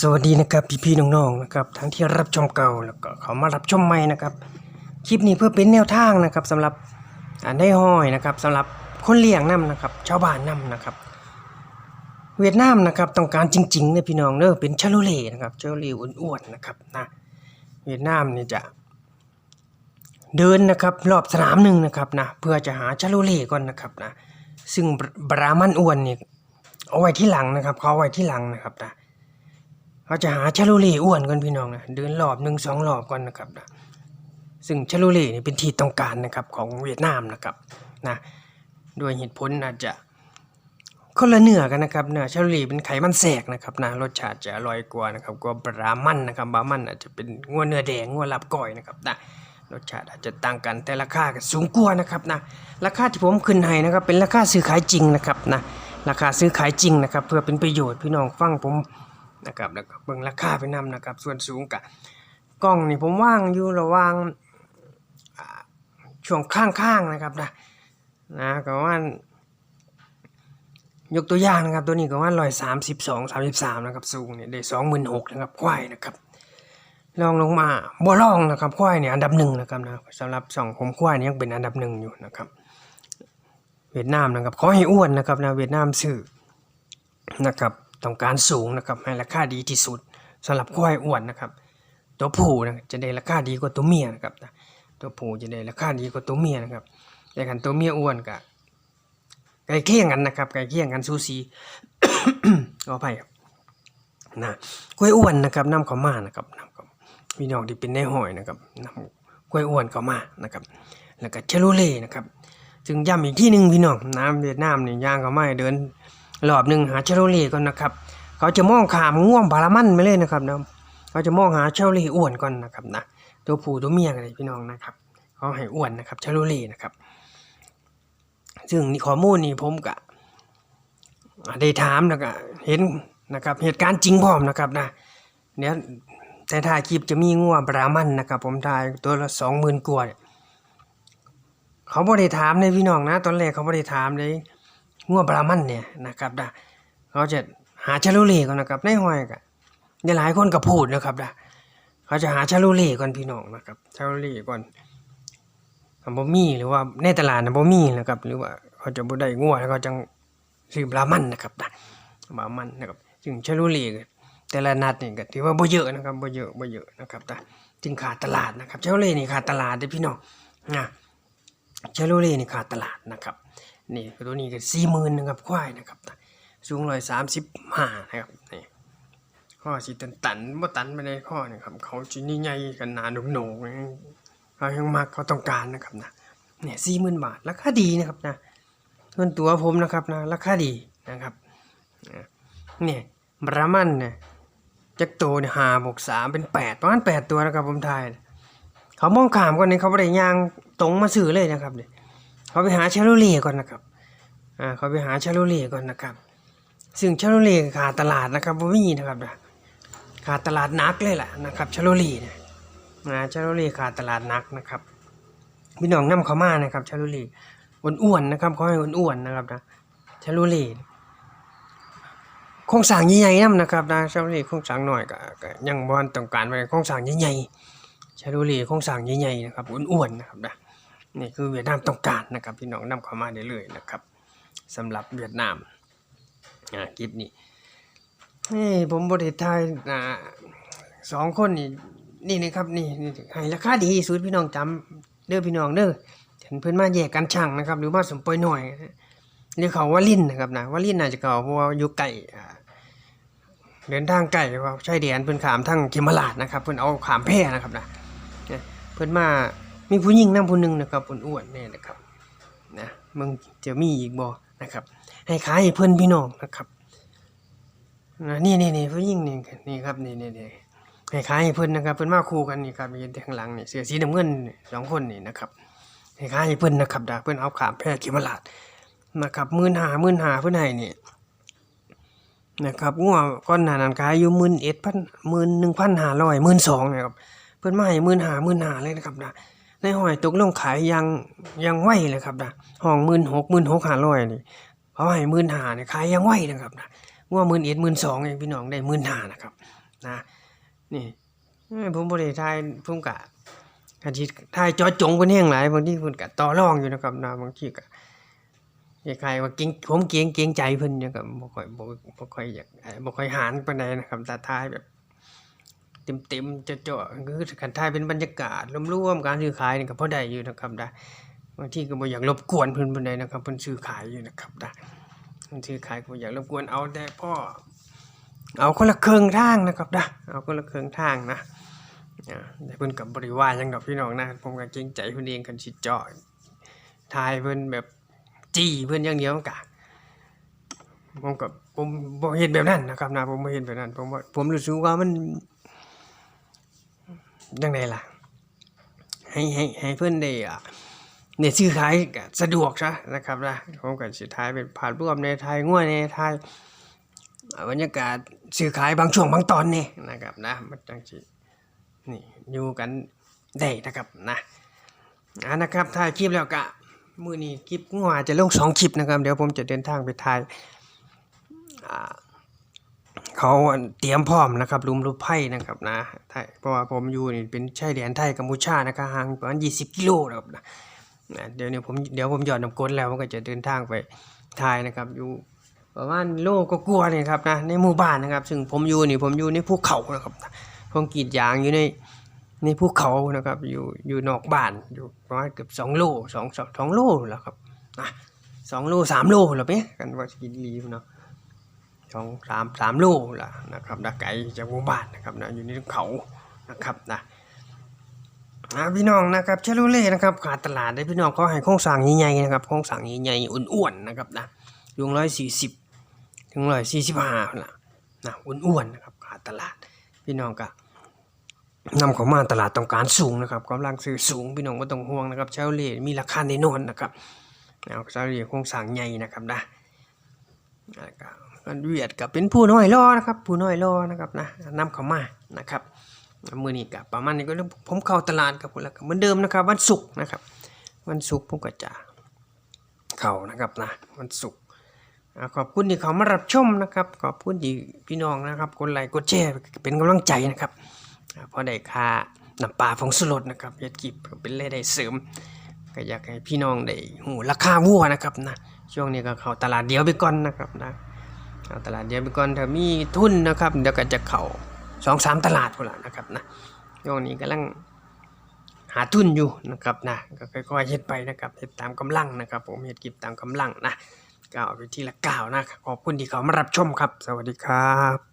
สวัสดีนะครับพี่ๆน้องๆนะครับทั้งที่รับชมเก่าแล้วก็เขามารับชมใหม่นะครับคลิปนี้เพื่อเป็นแนวทางนะครับสำหรับอ่าได้ห้อยนะครับสำหรับคนเลี้ยงน้ำนะครับ ชาวบ้านน้ำนะครับ เวียดนามนะครับต้องการจริงๆนี่ยพี่น้องเนอะเป็นชาโลเล่นะครับชาโลเล่อ้วนๆนะครับนะเวียดนามเนี่ยจะ เดินนะครับรอบสนามหนึ่งนะครับนะเพื่อจะหาชาโลเล่ก่อนนะครับนะซึ่งบรามันอ้วนเนี่ยเอาไว้ที่หลังนะครับเขาเอาไว้ที่หลังนะครับนะ เขาจะหาชาลูเล่อ้วนก่อนพี่น้องนะเดินรอบหนึ่งสองรอบก่อนนะครับนะซึ่งชาลูเล่นี่เป็นที่ต้องการนะครับของเวียดนามนะครับนะด้วยเหตุผลอาจจะคนละเนื้อกันนะครับเนื้อชาลูเล่เป็นไขมันแทรกนะครับนะรสชาติจะอร่อยกว่านะครับกว่าบรามันนะครับบรามันอาจจะเป็นงัวเนื้อแดงงัวลับก้อยนะครับนะรสชาติอาจจะต่างกันแต่ราคาก็สูงกว่านะครับนะราคาที่ผมขึ้นให้นะครับเป็นราคาซื้อขายจริงนะครับนะราคาซื้อขายจริงนะครับ เพื่อเป็นประโยชน์พี่น้องฟังผม นะครับแล้วก็เบิ่งราคาไปนำนะครับ ส่วนสูงกะกล้องนี่ผมว่างอยู่ระว่างช่วงข้างๆนะครับนะนะก็ว่ายกตัวอย่างนะครับตัวนี้ก็ว่าร้อยสามสิบสองสามสิบสามนะครับสูงเนี่ยได้สองหมื่นหกนะครับควายนะครับลองลงมาบ่ลองนะครับควายเนี่ยอันดับหนึ่งนะครับนะสำหรับสองผมควายเนี่ยยังเป็นอันดับหนึ่งอยู่นะครับ เวียดนามนะครับขอให้อ้วนนะครับนะเวียดนามซื้อนะครับ ต้องการสูงนะครับให้ราคาดีที่สุดสำหรับควายอ้วนนะครับ ตัวผู้นะจะได้ราคาดีกว่าตัวเมียนะครับตัวผู้จะได้ราคาดีกว่าตัวเมียนะครับแต่กันตัวเมียอ้วนกับใกล้เคียงกันนะครับใกล้เคียงกันซูซีขออภัยครับนะกล้วยอ้วนนะครับนำเข้ามานะครับนำข้าพี่น้องที่เป็นในหอยนะครับนำกล้วยอ้วนเข้ามานะครับ แล้วก็เชลูเล่นะครับจึงย้ำอีกที่หนึ่งพี่น้องน้ำเวียดนามเนี่ยย่างเข้ามาเดิน รอบหนึ่งหาเชลเล่ก่อนนะครับ เขาจะมองขามง่วงบารามันไม่เลยนะครับนะเขาจะมองหาเชลเล่อ้วนก่อนนะครับนะตัวผู้ตัวเมียกันเลยพี่น้องนะครับเขาให้อ้วนนะครับเชลเล่นะครับ ซึ่งนี่ข้อมูลนี่ผมกะได้ถามแล้วก็เห็นนะครับเหตุการณ์จริงพร้อมนะครับนะเนี่ยแต่ถ่ายคลิปจะมีง่วบรามันนะครับ ผมถ่ายตัวละสองหมื่นกว่าเนี่ยเขาบ่ได้ถามเลยพี่น้องนะ ตอนแรกเขาบ่ได้ถามเลย งัวบรามันเนี่ยนะครับนะเขาจะหาชาลูเล่ก่อนนะครับในห้อยกันหลายคนก็พูดนะครับนะเขาจะหาชาลูเล่ก่อนพี่น้องนะครับชาลูเล่ก่อนถ้าบ่มีหรือว่าในตลาดนะบ่มีนะครับ หรือว่าเขาจะบ่ได้งัวแล้วเขาจังซื้อบรามันนะครับนะบรามันนะครับจึงชาลูเล่ก็แต่ละนัดนี่ก็ถือว่าบ่เยอะนะครับบ่เยอะบ่เยอะนะครับนะจึงขาดตลาดนะครับชาลูเล่นี่ขาดตลาดเด้พี่น้องนะชาลูเล่นี่ขาดตลาดนะครับ นี่ตัวนี้ก็สี่หมื่นนะครับควายนะครับสูงร้อยสามสิบห้านะครับนี่ข้อสีตันตันบ่ตันไปในข้อนี่ครับเขาชิ้นใหญ่กันหนาหนุกหนุกเขายังมากเขาต้องการนะครับนะเนี่ยสี่หมื่นบาทราคาดีนะครับนะส่วนตัวผมนะครับนะราคาดีนะครับนะเนี่ยบรามันเนี่ยจักโตเนี่ยหาบวกสามเป็นแปดประมาณแปดตัวนะครับผมทายเขามองขามก่อนนี่เขาไม่ได้ย่างตรงมาซื้อเลยนะครับเนี่ย ขาไปหาชาโลเล่ก่อนนะครับอ่าเขาไปหาชาโลเล่ก่อนนะครับซึ่งชาโลเล่ขาดตลาดนะครับบ่มีนะครับนะขาดตลาดนักเลยแหละนะครับชาโลเล่เนี่ยนะชาโลเล่ขาดตลาดนักนะครับพี่น้องนำเขามานะครับชาโลเล่อ้วนๆนะครับเขาให้อ้วนๆนะครับนะชาโลเล่คงสร้างใหญ่ๆนำนะครับนะชาโลเล่คงสร้างหน่อยก็ยังบ่ทันต้องการไปคงสร้างใหญ่ๆชาโลเล่คงสร้างใหญ่ๆนะครับอ้วนๆนะครับนะ นี่คือเวียดนามต้องการนะครับพี่น้องนำเข้ามาได้เลยนะครับสำหรับเวียดนามอ่าคลิปนี้นี่ผมบริไทยอ่าสองคนนี่นี่นะครับนี่นี่ให้ราคาดีสุดพี่น้องจำเด้อพี่น้องเด้อเห็นเพื่อนมาแยกกันช่างนะครับ หรือว่าสมปอยหน่อยเรียกเขาว่าลิ้นนะครับนะว่าลิ้นน่าจะเก่าเพราะว่าอยู่ไก่เดินทางไก่ว่าใช่เดียนเพื่อนขามทั้งเขมราดนะครับ เพื่อนเอาขามแพร่นะครับนะเพื่อนมา มีผู้หญิงนั่งผู้หนึ่งนะครับอ้วนๆนี่นะครับนะมึงจะมีอีกบ่นะครับ ให้ขายให้เพื่อนพี่น้องนะครับนะนี่นี่นี่ผู้หญิงนี่นี่ครับนี่นี่นี่ให้ขายให้เพื่อนนะครับเพื่อนมาคู่กันนี่ครับมีข้างหลังนี่เสื้อสีน้ำเงินสองคนนี่นะครับให้ขายให้เพื่อนนะครับดาเพื่อนเอาขามแพร่เขมราดนะครับมื่นหามื่นหาเพื่อนให้นี่นะครับงัวก้อนหนานันขายอยู่หมื่นเอ็ดพันหมื่นหนึ่งพันห้าร้อยหมื่นสองนะครับเพื่อนมาให้หมื่นหาหมื่นหาเลยนะครับนะ ในหอยตกลงขายยังยังไหวเลยครับนะห้องหมื่นหกหมื่นหกห้าร้อยนี่เขาให้หมื่นหาเนี่ยขายยังไหวนะครับนะงัวหมื่นเอ็ดหมื่นสองเองพี่น้องได้หมื่นห้านะครับนะนี่ผมบ่ได้ทายผมกะอาทิตย์ทายจอจงเพิ่นแห้งหลายบางทีเพิ่นก็ต่อรองอยู่นะครับนะบางทีก็คล้ายๆว่าเกรงผมเกรงเกรงใจเพิ่นเนี่ยก็บ่ค่อยบ่บ่ค่อยอยากบ่ค่อยหารปานใดนะครับแต่ทายแบบ เต็มๆเจาะคือคันทายเป็นบรรยากาศรวมๆการซื้อขายนี่ก็พอได้อยู่นะครับนะบางที่ก็บ่อยากรบกวนเพิ่นปานใดนะครับเพิ่นซื้อขายอยู่นะครับนะเพิ่นซื้อขายก็บ่อยากรบกวนเอาแต่พ่อเอาคนละครึ่งทางนะครับนะเอาคนละครึ่งทางนะแต่เพิ่นกับบริวารยังดอกพี่น้องนะผมก็เกรงใจเพิ่นเองกันสิเจาะทายเพิ่นแบบจี้เพิ่นอย่างเดียวมันกะผมกับผมเห็นแบบนั้นนะครับนะผมบ่เห็นแบบนั้นผมว่าผมรู้สึกว่ามัน ยังไงล่ะ ให้ให้ให้เพิ่นได้อะเนี่ยซื้อขายสะดวกซะนะครับนะผมก็สิทายเป็นผ่านร่วมในไทยง่วยในไทยบรรยากาศซื้อขายบางช่วงบางตอนนี่นะครับนะมันจังสินี่อยู่กันได้นะครับนะอ่านะครับถ่ายคลิปแล้วกะมือนี้คลิปงัวจะลงสองคลิปนะครับ เดี๋ยวผมจะเดินทางไปถ่ายอ่า เขาเตรียมพร้อมนะครับลุมรูปไพ่นะครับนะไทยเพราะว่าผมอยู่นี่เป็นชายแดนไทยกัมพูชานะครับห่างประมาณ20กิโลนะครับนะเดี๋ยวนี้ผมเดี๋ยวผมหย่อนน้ำกรดแล้วผมก็จะเดินทางไปถ่ายนะครับอยู่ประมาณโลก็กลัวเนี่ยครับนะในหมู่บ้านนะครับ ซึ่งผมอยู่นี่ผมอยู่ในภูเขานะครับผมกีดยางอยู่ในในภูเขานะครับ อยู่อยู่นอกบ้านอยู่ประมาณเกือบสองโลสองสองสองโลแล้วครับนะสองโลสามโลแล้วเป๊ะกันว่ากินรีเนาะ สองสามสามโลละนะครับนะไกลจากหมู่บ้านนะครับนะอยู่ในเขานะครับนะอ่าพี่น้องนะครับเชลูเล่นะครับขาดตลาดได้พี่น้องเขาให้โครงสร้างใหญ่ๆนะครับโครงสร้างใหญ่ๆอ้วนๆนะครับนะยุงร้อยสี่สิบถึงร้อยสี่สิบห้าล่ะนะอ้วนๆนะครับขาดตลาดพี่น้องก็นำเข้ามาตลาดต้องการสูงนะครับกำลังซื้อสูงพี่น้องไม่ต้องห่วงนะครับเชาเล่มีราคาแน่นอนนะครับเอาเชาเล่โครงสร้างใหญ่นะครับนะแล้วก็ เวียดก็เป็นผู้น้อยรอนะครับ ผู้น้อยรอนะครับนะนำเข้ามานะครับมือนี้ก็ประมาณนี้ก็เรื่องผมเข้าตลาดกับแล้วเหมือนเดิมนะครับ วันศุกร์นะครับ วันศุกร์ผมก็จะเข้านะครับนะวันศุกร์ขอบคุณที่เขามารับชมนะครับ ขอบคุณที่พี่น้องนะครับกดไลค์กดแชร์เป็นกำลังใจนะครับพอได้ค่าน้ำปลาฟองสลดนะครับยากิบเป็นรายได้เสริม ก็อยากให้พี่น้องได้หูราคาวัวนะครับนะช่วงนี้ก็เข้าตลาดเดียวไปก่อนนะครับนะ เอาตลาดเดียวไปก่อนถ้ามีทุนนะครับเดี๋ยวก็จะเข่าสองสามตลาดพอละนะครับนะช่วงนี้กำลังหาทุนอยู่นะครับนะก็ค่อยๆเฮ็ดไปนะครับเฮ็ดตามกำลังนะครับ ผมเฮ็ดกิบตามกำลังนะก้าวไปทีละก้าวนะขอบคุณที่เขามารับชมครับ สวัสดีครับ